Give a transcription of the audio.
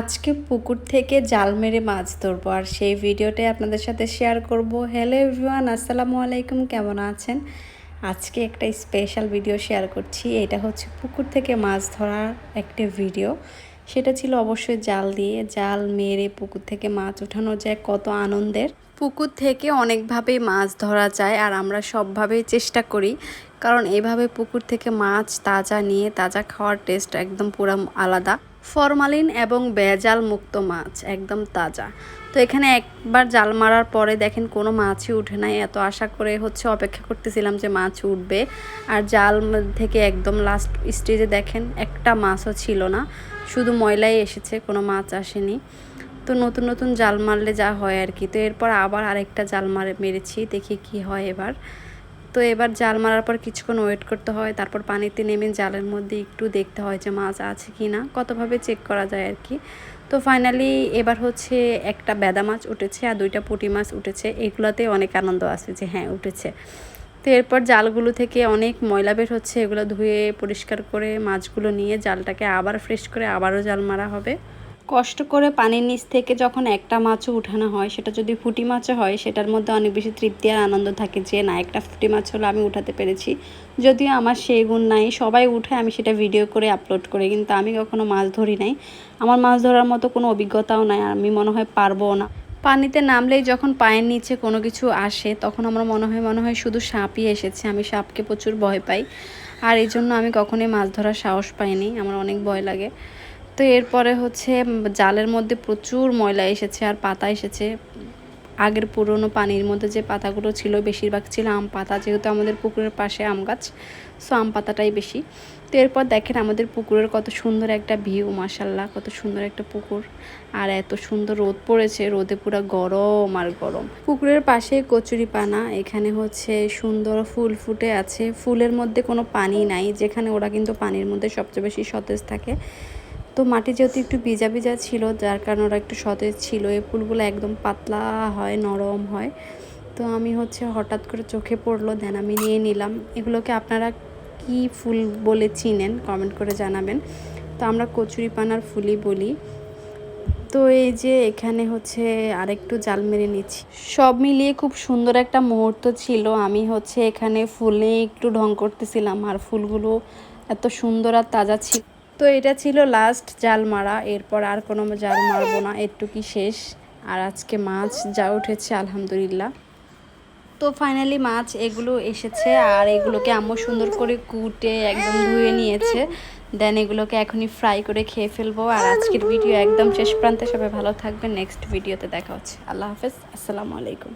আজকে পুকুর থেকে জাল মেরে মাছ ধরবো আর সেই ভিডিওটাই আপনাদের সাথে শেয়ার করব। হ্যালো এভরিওয়ান আসসালামু আলাইকুম, কেমন আছেন? আজকে একটা স্পেশাল ভিডিও শেয়ার করছি। এটা হচ্ছে পুকুর থেকে মাছ ধরার একটা ভিডিও সেটা ছিল অবশ্যই জাল দিয়ে, জাল মেরে পুকুর থেকে মাছ ওঠানো যায়, কত আনন্দের। পুকুর থেকে অনেকভাবেই মাছ ধরা যায় আর আমরা সবভাবেই চেষ্টা করি। কারণ এভাবে পুকুর থেকে মাছ তাজা নিয়ে, তাজা খাওয়ার টেস্ট একদম পুরো আলাদা। ফরমালিন এবং বেজাল মুক্ত মাছ, একদম তাজা। তো এখানে একবার জাল মারার পরে দেখেন কোনো মাছই উঠে নাই। এত আশা করে হচ্ছে অপেক্ষা করতেছিলাম যে মাছ উঠবে। আর জাল থেকে একদম লাস্ট স্টেজে দেখেন একটা মাছও ছিল না। শুধু ময়লাই এসেছে, কোনো মাছ আসেনি। তো নতুন নতুন জাল মারলে যা হয় আর কি। তো এরপর আবার আরেকটা জাল মারে, মেরেছি, দেখি কি হয় এবার। তো এবার জাল মারার পর কিছুক্ষণ ওয়েট করতে হয়, তারপর পানিতে নেমে জালের মধ্যে একটু দেখতে হয় যে মাছ আছে কি না, কতভাবে চেক করা যায় আর কি। তো ফাইনালি এবার হচ্ছে একটা বেদা মাছ উঠেছে আর দুইটা পুঁটি মাছ উঠেছে, এগুলোতে অনেক আনন্দ আছে যে হ্যাঁ উঠেছে। তো এরপর জালগুলো থেকে অনেক ময়লা বের হচ্ছে, এগুলো ধুয়ে পরিষ্কার করে মাছগুলো নিয়ে জালটাকে আবার ফ্রেশ করে আবারও জাল মারা হবে। কষ্ট করে পানির নিচ থেকে যখন একটা মাছও উঠানো হয়, সেটা যদি ফুটি মাছও হয়, সেটার মধ্যে অনেক বেশি তৃপ্তি আর আনন্দ থাকে যে, না, একটা ফুটি মাছ হলো, আমি উঠাতে পেরেছি। যদিও আমার সেই গুণ নাই, সবাই উঠে আমি সেটা ভিডিও করে আপলোড করি, কিন্তু আমি কখনো মাছ ধরি নাই। আমার মাছ ধরার মতো কোনো অভিজ্ঞতাও নাই আমি মনে হয় পারব না। পানিতে নামলেই যখন পায়ের নিচে কোনো কিছু আসে, তখন আমার মনে হয় মনে হয় শুধু সাপই এসেছে। আমি সাপকে প্রচুর ভয় পাই, আর এই জন্য আমি কখনোই মাছ ধরার সাহস পাইনি। আমার অনেক ভয় লাগে। তো এরপরে হচ্ছে জালের মধ্যে প্রচুর ময়লা এসেছে আর পাতা এসেছে। আগের পুরনো পানির মধ্যে যে পাতাগুলো ছিল, বেশিরভাগ ছিল আম পাতা, যেহেতু আমাদের পুকুরের পাশে আম গাছ সো আম পাতাটাই বেশি। তো এরপর দেখেন আমাদের পুকুরের কত সুন্দর একটা ভিউ মাসাল্লাহ কত সুন্দর একটা পুকুর। আর এত সুন্দর রোদ পড়েছে, রোদে পুরো গরম আর গরম। পুকুরের পাশে কচুরি পানা এখানে হচ্ছে সুন্দর ফুল ফুটে আছে। ফুলের মধ্যে কোনো পানি নাই, যেখানে ওরা কিন্তু পানির মধ্যে সবচেয়ে বেশি সতেজ থাকে। তো মাটি যেহেতু একটু ভিজা ভিজা ছিল, যার কারণে ওরা একটু সতেজ ছিল। এই ফুলগুলো একদম পাতলা হয়, নরম হয়। তো আমি হচ্ছে হঠাৎ করে চোখে পড়ল, দেন আমি নিয়ে নিলাম। এগুলোকে আপনারা কি ফুল বলে চিনেন কমেন্ট করে জানাবেন। তো আমরা কচুরি পানার ফুলই বলি। তো এই যে এখানে হচ্ছে আরেকটু জাল মেরে নিচ্ছি। সব মিলিয়ে খুব সুন্দর একটা মুহূর্ত ছিল। আমি হচ্ছে এখানে ফুলে একটু ঢং করতেছিলাম, আর ফুলগুলো এত সুন্দর আর তাজা ছিল। তো এটা ছিল লাস্ট জাল মারা এরপর আর কোনো জাল মারবো না, এটুকুই শেষ। আর আজকে মাছ যা উঠেছে, আলহামদুলিল্লাহ। তো ফাইনালি মাছ এগুলো এসেছে, আর এগুলোকে আম্মু সুন্দর করে কুটে একদম ধুয়ে নিয়েছে। দেন এগুলোকে এখনই ফ্রাই করে খেয়ে ফেলব। আর আজকের ভিডিও একদম শেষ প্রান্তে। সবাই ভালো থাকবে নেক্সট ভিডিওতে দেখা হচ্ছে। আল্লাহ হাফেজ। আসসালামু আলাইকুম।